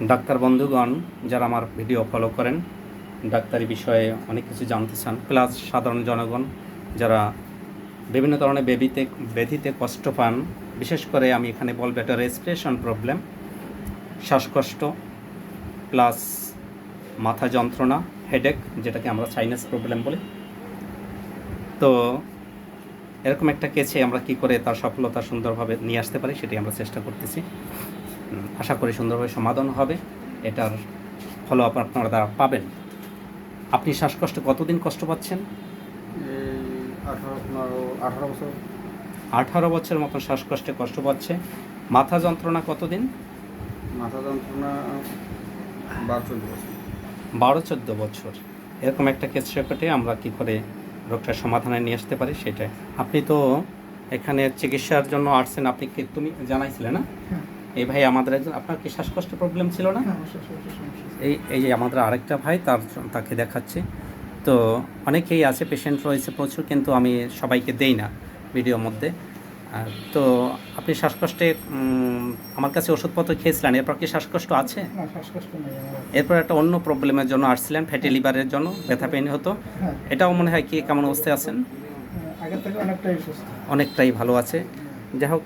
Doctor বন্ধুগণ, যারা আমার ভিডিও ফলো করেন, ডাক্তারি বিষয়ে অনেক কিছু জানতে চান প্লাস সাধারণ জনগণ যারা বিভিন্ন ধরনের বেবিতে, ব্যাধিতে কষ্ট পান, বিশেষ করে আমি এখানে বলব একটা রেসপিরেশন প্রবলেম শ্বাসকষ্ট প্লাস মাথা যন্ত্রণা হেডেক যেটাকে আমরা সাইনাস প্রবলেম বলি। তো এরকম একটা কেসে আমরা কি করে তার সফলতা সুন্দরভাবে নিয়ে আসতে পারি, সেটি আমরা চেষ্টা করতেছি। আশা করি সুন্দরভাবে সমাধান হবে। এটার ফলো আপ আপনারা দ্বারা পাবেন। আপনি শ্বাসকষ্ট কতদিন কষ্ট পাচ্ছেন? আঠারো বছর। আঠারো বছরের মতন শ্বাসকষ্টে কষ্ট পাচ্ছে। মাথা যন্ত্রণা কতদিন? মাথা যন্ত্রণা বারো চোদ্দ বছর। বারো চোদ্দ বছর। এরকম একটা কেস রেকর্ডে আমরা কি করে রোগটার সমাধানে নিয়ে আসতে পারি সেটাই। আপনি তো এখানে চিকিৎসার জন্য আসছেন আপনি কি তুমি জানাইছিলে না? এই ভাই আমাদের একজন আপনার কি শ্বাসকষ্ট প্রবলেম ছিল না? এই এই যে আমাদের আরেকটা ভাই তার তাকে দেখাচ্ছি। তো অনেকেই আছে পেশেন্ট রয়েছে প্রচুর কিন্তু আমি সবাইকে দেই না ভিডিওর মধ্যে। আর তো আপনি শ্বাসকষ্টে আমার কাছে ওষুধপত্র খেয়েছিলেন এরপর কি শ্বাসকষ্ট আছে? এরপর একটা অন্য প্রবলেমের জন্য আসছিলেন ফ্যাটি লিভারের জন্য ব্যথা পেন হতো। হ্যাঁ। এটাও মনে হয় কি কেমন অবস্থায় আছেন? সুস্থ। অনেকটাই ভালো আছে। যাই হোক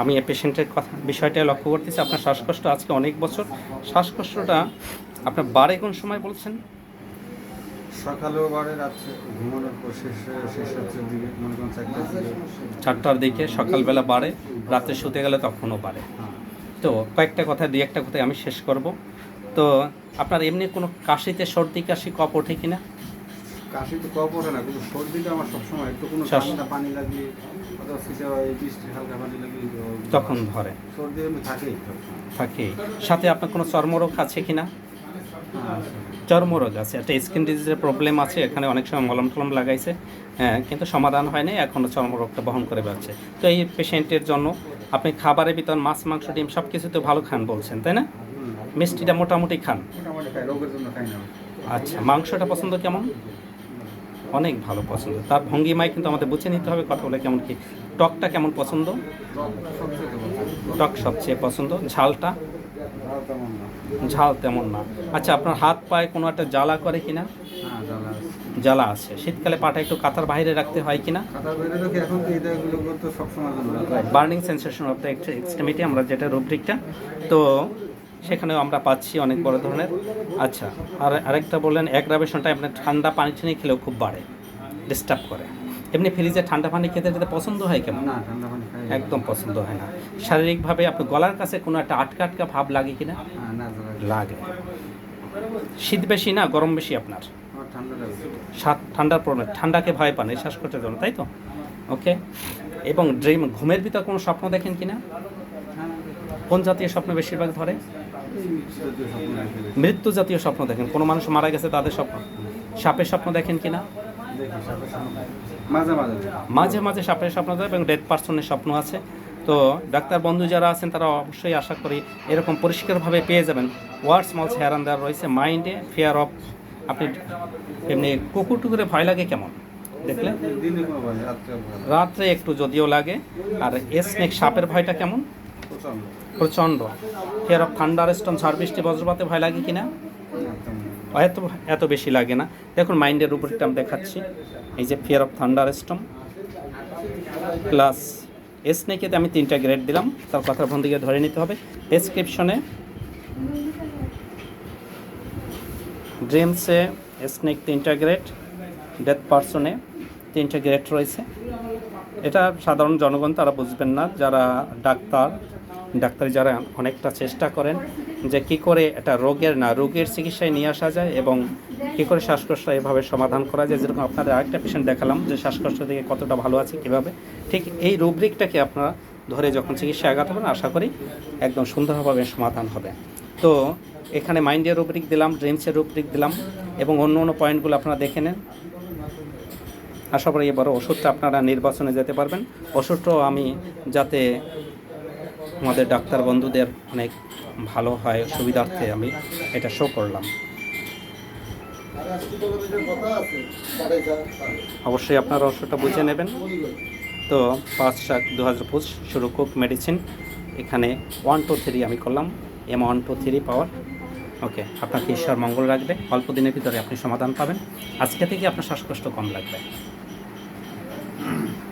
আমি এই পেশেন্টের কথা বিষয়টা লক্ষ্য করতেছি। আপনার শ্বাসকষ্ট আজকে অনেক বছর। শ্বাসকষ্টটা আপনার বারে কোন সময় বলছেন? সকালেও বাড়ে রাত্রে ঘুমানোর পর শেষে শেষ রাত্রের দিকে মনে করেন চারটার দিকে। চারটার দিকে সকালবেলা বাড়ে রাতে শুতে গেলে তখনও বাড়ে হ্যাঁ। তো কয়েকটা কথা দুই একটা কথায় আমি শেষ করব। তো আপনার এমনি কোনো কাশিতে সর্দি কাশি কপ ওঠে কিনা? কাশি তো কপ ওঠে না কিন্তু সর্দিটা আমার সবসময় একটু কোনো ঠান্ডা পানি লাগলে অথবা বৃষ্টি হালকা পানি লাগলে তখন ধরে। সর্দি এমনি থাকেই। থাকে সাথে আপনার কোনো চর্মরোগ আছে হ্যাঁ, আছে। চর্মরোগ আছে। একটা স্কিন ডিজিজের প্রবলেম আছে এখানে অনেক সময় মলম টলম লাগাইছে। হ্যাঁ কিন্তু সমাধান হয়নি এখনও চর্মরোগটা বহন করে বেড়াচ্ছে। তো এই পেশেন্টের জন্য আপনি খাবারের ভিতর মাছ মাংস ডিম সব কিছু তো ভালো খান বলছেন তাই না? মিষ্টিটা মোটামুটি খান। না আচ্ছা মাংসটা পছন্দ কেমন? অনেক ভালো পছন্দ। তার ভঙ্গিমায় কিন্তু আমাদের বুঝে নিতে হবে কথা বলে কেমন কি টকটা কেমন পছন্দ। টক সবচেয়ে পছন্দ। ঝালটা? ঝাল তেমন না। আচ্ছা আপনার হাত পায়ে কোনো একটা জ্বালা করে কিনা? হ্যাঁ জ্বালা আছে। শীতকালে পাটা একটু কাতার বাইরে রাখতে হয় কিনা। Burning sensation of the extremity আমরা যেটা রুব্রিকটা তো সেখানেও আমরা পাচ্ছি অনেক বড় ধরনের। আচ্ছা আর আরেকটা বললেন অ্যাগ্রাভেশনটা আপনার ঠান্ডা পানি টানি খেলেও খুব বাড়ে ডিস্টার্ব করে। এমনি ফ্রিজে ঠান্ডা পানি খেতে খেতে পছন্দ হয় কেমন? না ঠান্ডা পানি একদম পছন্দ হয় না। শারীরিকভাবে আপনার গলার কাছে কোনো একটা আটকা আটকা ভাব লাগে হ্যাঁ না লাগে। শীত বেশি না গরম বেশি আপনার? ঠান্ডার প্রবলেম ঠান্ডাকে ভয় পান এই শ্বাসকষ্টের জন্য তাই তো? ওকে এবং ড্রিম ঘুমের ভিতর কোনো স্বপ্ন দেখেন কি না কোন জাতীয় স্বপ্ন বেশিরভাগ ধরে? মৃত্যু জাতীয় স্বপ্ন দেখেন। কোনো মানুষ মারা গেছে, তাদের স্বপ্ন। সাপের স্বপ্ন দেখেন সাপের সামনে। মাঝে মাঝে সাপের স্বপ্ন দেখেন এবং ডেড পার্সনের স্বপ্ন আছে। তো ডাক্তার বন্ধু যারা আছেন, তারা অবশ্যই আশা করি এরকম পরিষ্কারভাবে পেয়ে যাবেন। ওয়ার্ড স্মলস হেয়ার অ্যান্ড দেওয়ার রয়েছে মাইন্ডে ফেয়ার অফ আপনি এমনি কুকুর টুকুরে ভয় লাগে কেমন? দেখলে রাত্রে একটু যদিও লাগে। আর স্নেক সাপের ভয়টা কেমন? প্রচণ্ড। ফিয়ার অফ থান্ডার স্টোন বৃষ্টি বজ্রপাতে ভয় লাগে কিনা? না, এত এত বেশি লাগে না। দেখুন মাইন্ডের উপরটা আমি দেখাচ্ছি। এই যে fear of thunderstorm plus স্নেকেতে আমি তিনটা গ্রেড দিলাম। তার কথার ফোন দিকে ধরে নিতে হবে। ডেসক্রিপশনে ড্রিমসে স্নেক তিনটা গ্রেড ডেথ পার্সনে তিনটা গ্রেড রয়েছে। এটা সাধারণ জনগণ তারা বুঝবেন না। যারা ডাক্তার ডাক্তার যারা অনেকটা চেষ্টা করেন যে কি করে এটা রোগের না, রোগের চিকিৎসায় নিয়ে আসা যায় এবং কি করে শ্বাসকষ্ট এভাবে সমাধান করা যায়। যেরকম আপনাদের আরেকটা পেশেন্ট দেখালাম যে শ্বাসকষ্ট থেকে কতটা ভালো আছে কীভাবে। ঠিক এই রুব্রিকটাকে আপনারা ধরে যখন চিকিৎসায় আগাতে হবেন আশা করি একদম সুন্দরভাবে সমাধান হবে। তো এখানে মাইন্ডের রুব্রিক দিলাম ড্রিমসের রুব্রিক দিলাম এবং অন্য অন্য পয়েন্টগুলো আপনারা দেখে নেন। আশা করি এবার ওষুধটা আপনারা নির্বাচনে যেতে পারবেন। ওষুধটাও আমি যাতে আমাদের ডাক্তার বন্ধুদের অনেক ভালো হয় সুবিধার্থে আমি এটা শো করলাম। অবশ্যই আপনারা ওষুধটা বুঝে নেবেন। তো পাঁচ সাত দু হাজার পঁচিশ শুরু কুক মেডিসিন এখানে ওয়ান টু থ্রি আমি করলাম। M one two three power okay আপনাকে ঈশ্বর মঙ্গল রাখবে। অল্প দিনের ভিতরে আপনি সমাধান পাবেন। আজকে থেকে আপনার শ্বাসকষ্ট কম লাগবে।